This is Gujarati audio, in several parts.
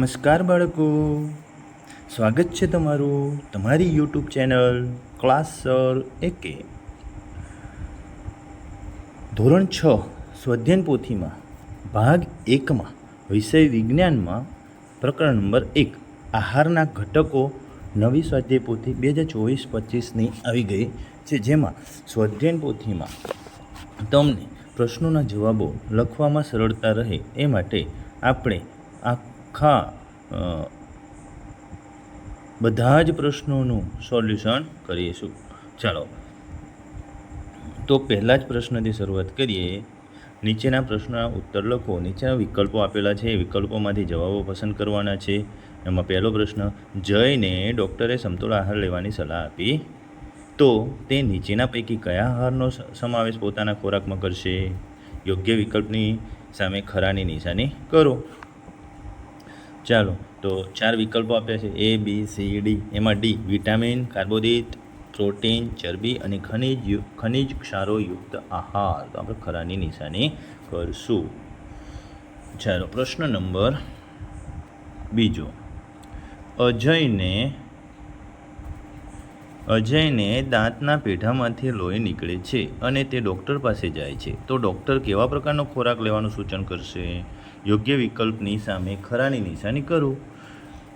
નમસ્કાર બાળકો. સ્વાગત છે તમારું તમારી યુટ્યુબ ચેનલ ક્લાસ સર એકે. ધોરણ છ સ્વધ્યન પોથીમાં, ભાગ એકમાં, વિષય વિજ્ઞાનમાં, પ્રકરણ નંબર એક, આહારના ઘટકો, નવી સ્વાધ્યાય પોથી બે હજાર ચોવીસ પચીસની આવી ગઈ છે. જેમાં સ્વાધ્યાયન પોથીમાં તમને પ્રશ્નોના જવાબો લખવામાં સરળતા રહે એ માટે આપણે આખા બધા જ પ્રશ્નોનું સોલ્યુશન કરીશું. ચાલો. તો પહેલા જ પ્રશ્નથી શરૂઆત કરીએ. નીચેના પ્રશ્નના ઉત્તર લખો. નીચેના વિકલ્પો આપેલા છે. એ વિકલ્પોમાંથી જવાબો પસંદ કરવાના છે. એમાં પહેલો પ્રશ્ન, જયને ડૉક્ટરે સમતોલ આહાર લેવાની સલાહ આપી. તો તે નીચેના પૈકી કયા આહારનો સમાવેશ પોતાના ખોરાકમાં કરશે? યોગ્ય વિકલ્પની સામે ખરાની નિશાની કરો. ચાલો, તો ચાર વિકલ્પો આપ્યા છે. એ બી સી ડી એમાં ડી વિટામિન, કાર્બોદિત, પ્રોટીન, ચરબી અને ખનિજ ખનિજ ક્ષારોયુક્ત આહાર. તો આપણે ખરાની નિશાની કરશું. ચાલો, પ્રશ્ન નંબર બીજો. અજયને અજયને દાંતના પેઢામાંથી લોહી નીકળે છે અને તે ડૉક્ટર પાસે જાય છે. તો ડૉક્ટર કેવા પ્રકારનો ખોરાક લેવાનું સૂચન કરશે? યોગ્ય વિકલ્પની સામે ખરાની નિશાની કરો.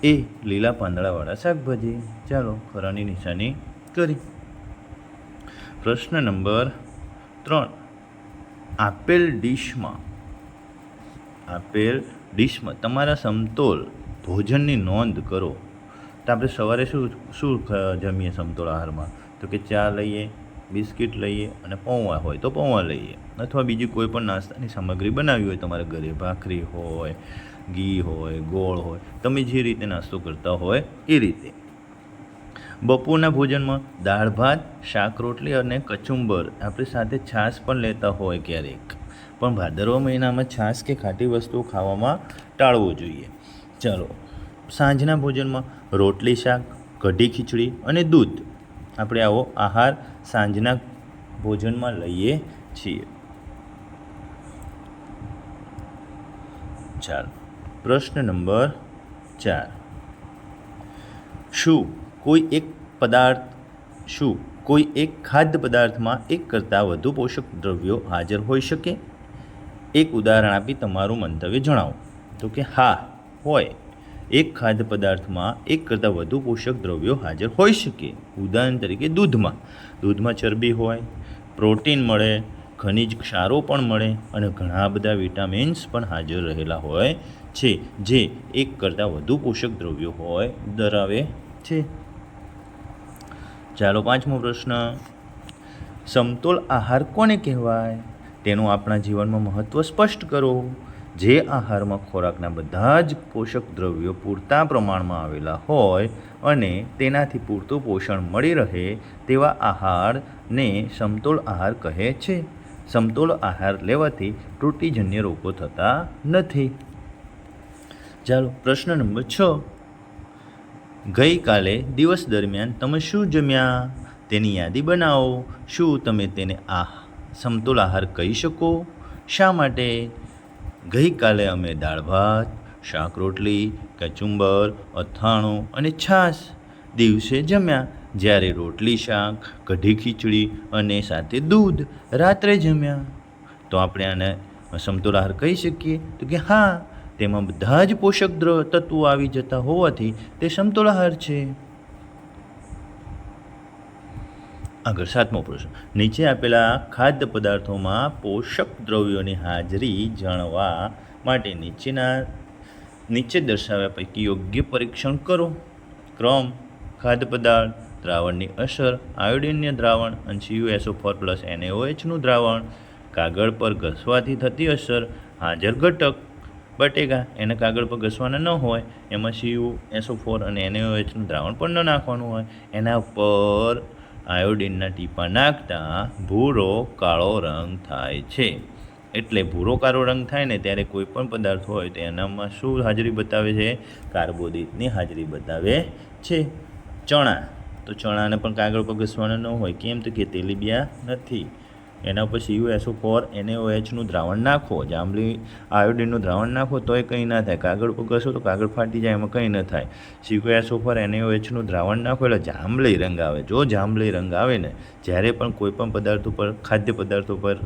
એ લીલા પાંદડાવાળા શાકભાજી. ચાલો, ખરાની નિશાની કરી. પ્રશ્ન નંબર ત્રણ. આપેલ ડીશમાં આપેલ ડીશમાં તમારા સમતોલ ભોજનની નોંધ કરો. તો આપણે સવારે શું શું જમીએ સમતોલ આહારમાં? તો કે ચા લઈએ, બિસ્કિટ લઈએ અને પૌવા હોય તો પૌવા લઈએ. અથવા બીજી કોઈ પણ નાસ્તાની સામગ્રી બનાવી હોય તમારા ઘરે. ભાખરી હોય, ઘી હોય, ગોળ હોય. તમે જે રીતે નાસ્તો કરતા હોય એ રીતે. બપોરના ભોજનમાં દાળ ભાત, શાક રોટલી અને કચુંબર આપણે સાથે છાશ પણ લેતા હોય ક્યારેક. પણ ભાદરવા મહિનામાં છાશ કે ખાટી વસ્તુઓ ખાવામાં ટાળવું જોઈએ. ચાલો સાંજના ભોજનમાં રોટલી શાક, કઢી ખીચડી અને દૂધ. આપણે આવો આહાર સાંજના ભોજનમાં લઈએ છીએ. ચાલો, પ્રશ્ન નંબર ચાર. શું કોઈ એક પદાર્થ, શું કોઈ એક ખાદ્ય પદાર્થમાં એક કરતાં વધુ પોષક દ્રવ્યો હાજર હોઈ શકે? એક ઉદાહરણ આપી તમારું મંતવ્ય જણાવો. તો કે હા, હોય. એક ખાદ્ય પદાર્થમાં એક કરતાં વધુ પોષક દ્રવ્યો હાજર હોઈ શકે. ઉદાહરણ તરીકે દૂધમાં. દૂધમાં ચરબી હોય, પ્રોટીન મળે, ખનિજ ક્ષારો પણ મળે અને ઘણા બધા વિટામિન્સ પણ હાજર રહેલા હોય છે, જે એક કરતાં વધુ પોષક દ્રવ્યો હોય, ધરાવે છે. ચાલો પાંચમો પ્રશ્ન. સમતોલ આહાર કોને કહેવાય? તેનું આપણા જીવનમાં મહત્ત્વ સ્પષ્ટ કરો. જે આહારમાં ખોરાકના બધા જ પોષક દ્રવ્યો પૂરતા પ્રમાણમાં આવેલા હોય અને તેનાથી પૂરતું પોષણ મળી રહે તેવા આહારને સમતોલ આહાર કહે છે. સમતોલ આહાર લેવાથી ત્રુટિજન્ય રોગો થતા નથી. ચાલો, પ્રશ્ન નંબર છ. ગઈકાલે દિવસ દરમિયાન તમે શું જમ્યા? તેની યાદી બનાવો. શું તમે તેને આ સમતોલ આહાર કહી શકો? શા માટે? ગઈકાલે અમે દાળ ભાત, શાક રોટલી, કચુંબર, અથાણું અને છાશ દિવસે જમ્યા. જ્યારે રોટલી, શાક, કઢી ખીચડી અને સાથે દૂધ રાત્રે જમ્યા. તો આપણે આને સમતોલ આહાર કહી શકીએ તો કે હા, તેમાં બધા જ પોષક તત્વો આવી જતા હોવાથી તે સમતોલ આહાર છે. આગળ સાતમો પ્રશ્ન. નીચે આપેલા ખાદ્ય પદાર્થોમાં પોષક દ્રવ્યોની હાજરી જાણવા માટે નીચેના, નીચે દર્શાવ્યા પૈકી યોગ્ય પરીક્ષણ કરો. ક્રમ, ખાદ્ય પદાર્થ, દ્રાવણની અસર આયોડિનન્ય દ્રાવણ અને સીયુએસઓ ફોર પ્લસ એનએઓએચનું દ્રાવણ, કાગળ પર ઘસવાથી થતી અસર, હાજર ઘટક, બટેકા, એને કાગળ પર ઘસવાના ન હોય, એમાં સીયુ એસો ફોર અને એનએઓએચનું દ્રાવણ પણ ન નાખવાનું હોય, એના પર આયોડિનના ટીપા નાખતા ભૂરો કાળો રંગ થાય છે. એટલે ભૂરો કાળો રંગ થાય ને ત્યારે કોઈ પણ પદાર્થ હોય તો એનામાં શું હાજરી બતાવે છે? કાર્બોદિતની હાજરી બતાવે છે. ચણા. તો ચણાને પણ કાગળ પર ઘસવાનો ન હોય. કેમ? તો કે તેલીબિયા નથી. એના ઉપર સીયુએસઓ ફોર એનએઓએચનું દ્રાવણ નાખો, જાંબલી આયોડિનનું દ્રાવણ નાખો, તોય કંઈ ના થાય. કાગળ ઉપર ઘસો તો કાગળ ફાટી જાય, એમાં કંઈ ન થાય. સીયુએસઓ ફોર એનએઓએચનું દ્રાવણ નાખો એટલે જાંબલી રંગ આવે. જો જાંબલી રંગ આવે ને, જ્યારે પણ કોઈપણ પદાર્થ ઉપર, ખાદ્ય પદાર્થ ઉપર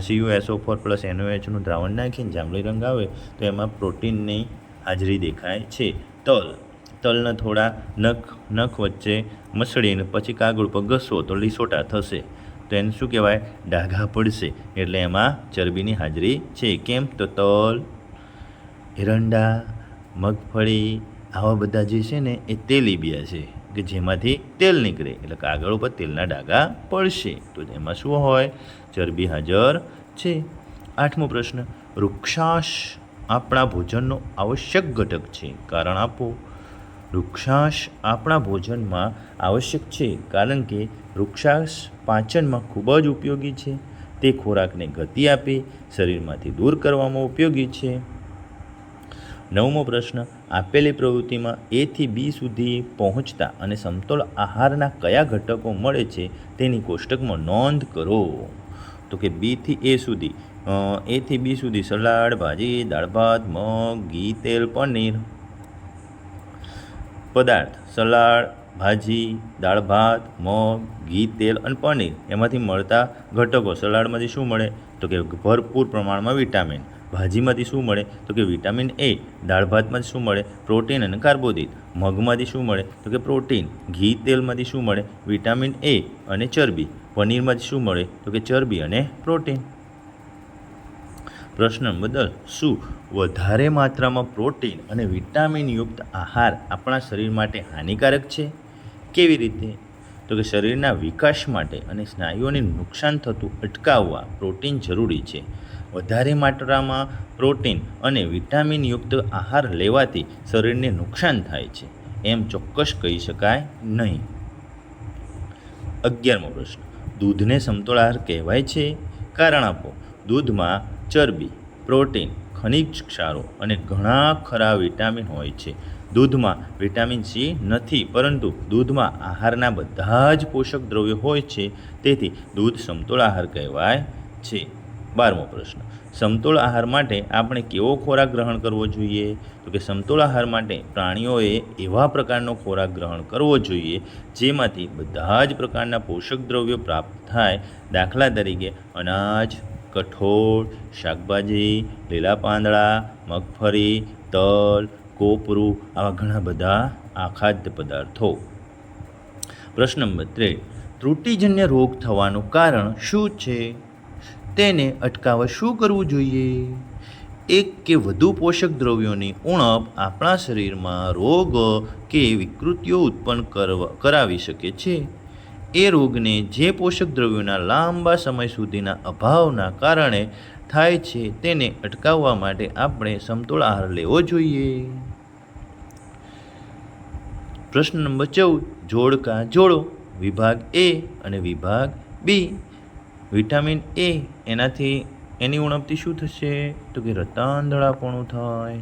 સીયુએસઓ ફોર પ્લસ એનઓએચનું દ્રાવણ નાખીને જાંબલી રંગ આવે, તો એમાં પ્રોટીનની હાજરી દેખાય છે. તલ. તલના થોડા નખ નખ વચ્ચે મસળીને પછી કાગળ પર ઘસો તો લીસોટા થશે. તો એને શું કહેવાય? ડાઘા પડશે. એટલે એમાં ચરબીની હાજરી છે. કેમ? તો તલ, એરંડા, મગફળી, આવા બધા જે છે ને, એ તેલીબિયા છે. કે જેમાંથી તેલ નીકળે. એટલે કાગળ ઉપર તેલના ડાઘા પડશે. તો એમાં શું હોય? ચરબી હાજર છે. આઠમો પ્રશ્ન. વૃક્ષાશ આપણા ભોજનનો આવશ્યક ઘટક છે. કારણ આપો. વૃક્ષાશ આપણા ભોજનમાં આવશ્યક છે, કારણ કે વૃક્ષાંશ પાચનમાં ખૂબ જ ઉપયોગી છે. તે ખોરાકને ગતિ આપી, શરીરમાંથી દૂર કરવામાં ઉપયોગી છે. નવમો પ્રશ્ન, આપેલી પ્રવૃત્તિમાં એથી બી સુધી પહોંચતા અને સમતોલ આહારના કયા ઘટકો મળે છે, તેની કોષ્ટકમાં નોંધ કરો. તો કે બીથી એ સુધી એથી બી સુધી સલાડ, ભાજી, દાળ ભાત, મગ, ઘી, તેલ, પનીર. પદાર્થ, સલાડ, ભાજી, દાળ ભાત, મગ, ઘી, તેલ અને પનીર એમાંથી મળતા ઘટકો. સલાડમાંથી શું મળે? તો કે ભરપૂર પ્રમાણમાં વિટામિન. ભાજીમાંથી શું મળે? તો કે વિટામિન એ. દાળ ભાતમાંથી શું મળે? પ્રોટીન અને કાર્બોદિત. મગમાંથી શું મળે? તો કે પ્રોટીન. ઘી, તેલમાંથી શું મળે? વિટામિન એ અને ચરબી. પનીરમાંથી શું મળે? તો કે ચરબી અને પ્રોટીન. પ્રશ્ન બદલ શું? વધારે માત્રામાં પ્રોટીન અને વિટામિનયુક્ત આહાર આપણા શરીર માટે હાનિકારક છે? કેવી રીતે? તો કે શરીરના વિકાસ માટે અને સ્નાયુઓને નુકસાન થતું અટકાવવા પ્રોટીન જરૂરી છે. વધારે માત્રામાં પ્રોટીન અને વિટામિનયુક્ત આહાર લેવાથી શરીરને નુકસાન થાય છે. એમ ચોક્કસ કહી શકાય નહીં. અગિયારમો પ્રશ્ન. દૂધને સમતોળ આહાર કહેવાય છે? કારણ આપો, દૂધમાં ચરબી, પ્રોટીન, ખનિજ ક્ષારો અને ઘણા ખરા વિટામિન હોય છે. દૂધમાં વિટામિન સી નથી, પરંતુ દૂધમાં આહારના બધા જ પોષક દ્રવ્યો હોય છે. તેથી દૂધ સમતોલ આહાર કહેવાય છે. બારમો પ્રશ્ન. સમતોલ આહાર માટે આપણે કેવો ખોરાક ગ્રહણ કરવો જોઈએ? તો કે સમતોલ આહાર માટે પ્રાણીઓએ એવા પ્રકારનો ખોરાક ગ્રહણ કરવો જોઈએ, જેમાંથી બધા જ પ્રકારના પોષક દ્રવ્યો પ્રાપ્ત થાય. દાખલા તરીકે અનાજ કઠોળ, શાકભાજી, લીલા પાંદડા, મગફળી, તલ, કોપરું આવા ઘણા બધા આ ખાદ્ય પદાર્થો. પ્રશ્ન નંબર ત્રણ ત્રુટિજન્ય રોગ થવાનું કારણ શું છે? તેને અટકાવવા શું કરવું જોઈએ? એક કે વધુ પોષક દ્રવ્યોની ઉણપ આપણા શરીરમાં રોગ કે વિકૃતિઓ ઉત્પન્ન કરાવી શકે છે. એ રોગને જે પોષક દ્રવ્યોના લાંબા સમય સુધીના અભાવના કારણે થાય છે તેને અટકાવવા માટે આપણે સમતોલ આહાર લેવો જોઈએ. પ્રશ્ન નંબર ચૌદ, જોડકા જોડો. વિભાગ એ અને વિભાગ બી. વિટામિન એ એનાથી એની ઉણપથી શું થશે? તો કે રતાંધળાપણું થાય.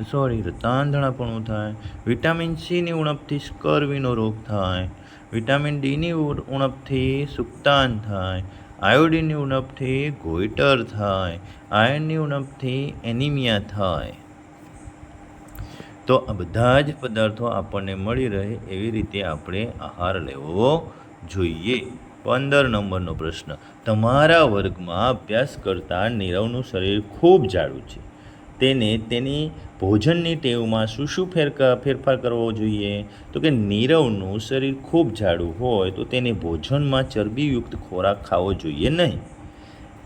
સોરી રતાંધળાપણું થાય. વિટામિન સીની ઉણપથી સ્કર્વીનો રોગ થાય. વિટામિન ડીની ઉણપથી સુક્તાન થાય. આયોડિનની ઉણપથી ગોઈટર થાય. આયર્નની ઉણપથી એનિમિયા થાય. તો આ બધા જ પદાર્થો આપણને મળી રહે એવી રીતે આપણે આહાર લેવો જોઈએ. પંદર નંબરનો પ્રશ્ન. તમારા વર્ગમાં અભ્યાસ કરતા નીરવનું શરીર ખૂબ જાડું છે. તેને તેની ભોજનની ટેવમાં શું શું ફેરકા, ફેરફાર કરવો જોઈએ? તો કે નીરવનું શરીર ખૂબ જાડું હોય તો તેને ભોજનમાં ચરબીયુક્ત ખોરાક ખાવો જોઈએ નહીં.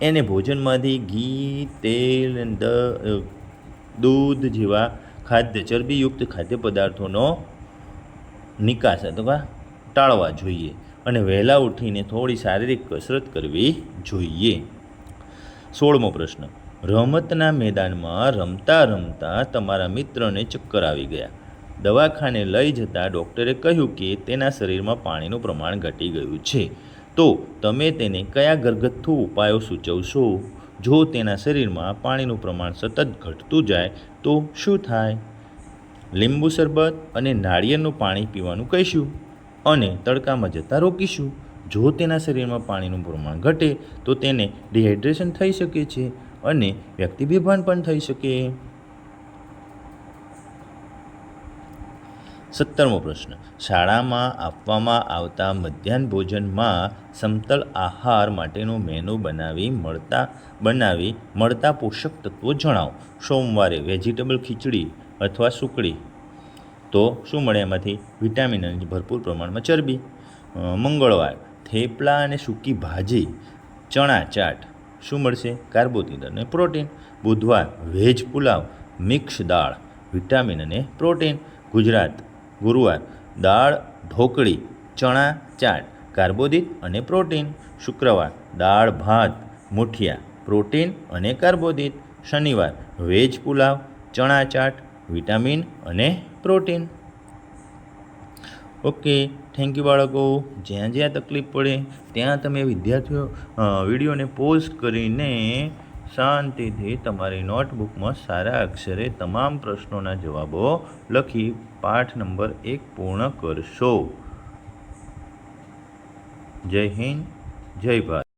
એને ભોજનમાંથી ઘી, તેલ, દ- દૂધ જેવા ખાદ્ય, ચરબીયુક્ત ખાદ્ય પદાર્થોનો નિકાસ અથવા ટાળવા જોઈએ અને વહેલા ઉઠીને થોડી શારીરિક કસરત કરવી જોઈએ. સોળમો પ્રશ્ન. રમતના મેદાનમાં રમતા રમતા તમારા મિત્રને ચક્કર આવી ગયા. દવાખાને લઈ જતાં ડૉક્ટરે કહ્યું કે તેના શરીરમાં પાણીનું પ્રમાણ ઘટી ગયું છે. તો તમે તેને કયા ઘરગથ્થુ ઉપાયો સૂચવશો? જો તેના શરીરમાં પાણીનું પ્રમાણ સતત ઘટતું જાય, તો શું થાય? લીંબુ શરબત અને નાળિયેરનું પાણી પીવાનું કહીશું અને તડકામાં જતાં રોકીશું. જો તેના શરીરમાં પાણીનું પ્રમાણ ઘટે, તો તેને ડિહાઇડ્રેશન થઈ શકે છે. અને વ્યક્તિ બેભાન પણ થઈ શકે. સત્તરમો પ્રશ્ન. શાળામાં આપવામાં આવતા મધ્યાહન ભોજનમાં સમતલ આહાર માટેનું મેનુ બનાવી મળતા બનાવી મળતા પોષક તત્વો જણાવો. સોમવારે વેજીટેબલ ખીચડી અથવા સુકડી તો શું મળે એમાંથી? વિટામિન અને ભરપૂર પ્રમાણમાં ચરબી. મંગળવાર. થેપલા અને સૂકી ભાજી. ચણા, ચાટ. શું મળશે? કાર્બોદિત અને પ્રોટીન. બુધવાર વેજ પુલાવ, મિક્સ દાળ, વિટામિન અને પ્રોટીન. ગુજરાત ગુરુવાર દાળ, ઢોકળી, ચણા, ચાટ, કાર્બોદિત અને પ્રોટીન. શુક્રવાર દાળ, ભાત, મુઠિયા, પ્રોટીન અને કાર્બોદિત. શનિવાર વેજ પુલાવ, ચણા, ચાટ, વિટામિન અને પ્રોટીન. ઓકે થેન્ક યુ બાળકો. જ્યાં જ્યાં તકલીફ પડે, ત્યાં તમે વિદ્યાર્થીઓ વિડીયોને પોઝ કરીને શાંતિથી તમારી નોટબુકમાં સારા અક્ષરે તમામ પ્રશ્નોના જવાબો લખી પાઠ નંબર એક પૂર્ણ કરશો. જય હિન્દ, જય ભારત.